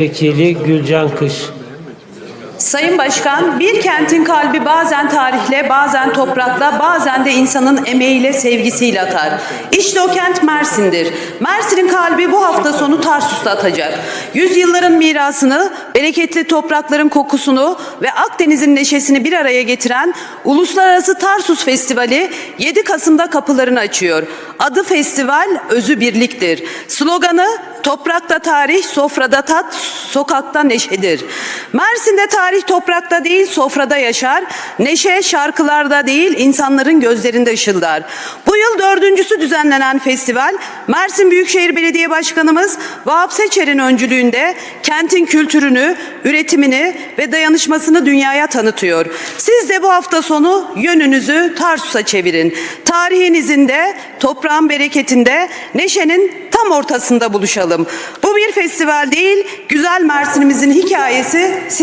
Vekili Gülcan Kış. Sayın Başkan, bir kentin kalbi bazen tarihle, bazen toprakla, bazen de insanın emeğiyle, sevgisiyle atar. İşte o kent Mersin'dir. Mersin'in kalbi bu hafta sonu Tarsus'ta atacak. Yüzyılların mirasını, bereketli toprakların kokusunu ve Akdeniz'in neşesini bir araya getiren Uluslararası Tarsus Festivali 7 Kasım'da kapılarını açıyor. Adı festival, özü birliktir. Sloganı Toprakta tarih, sofrada tat, sokakta neşedir. Mersin'de tarih toprakta değil, sofrada yaşar. Neşe şarkılarda değil, insanların gözlerinde ışıldar. Bu yıl dördüncüsü düzenlenen festival, Mersin Büyükşehir Belediye Başkanımız Vahap Seçer'in öncülüğünde kentin kültürünü, üretimini ve dayanışmasını dünyaya tanıtıyor. Siz de bu hafta sonu yönünüzü Tarsus'a çevirin. Tarihinizin de, toprağın bereketinde, neşenin tam ortasında buluşalım. Bu bir festival değil, güzel Mersin'imizin hikayesi siz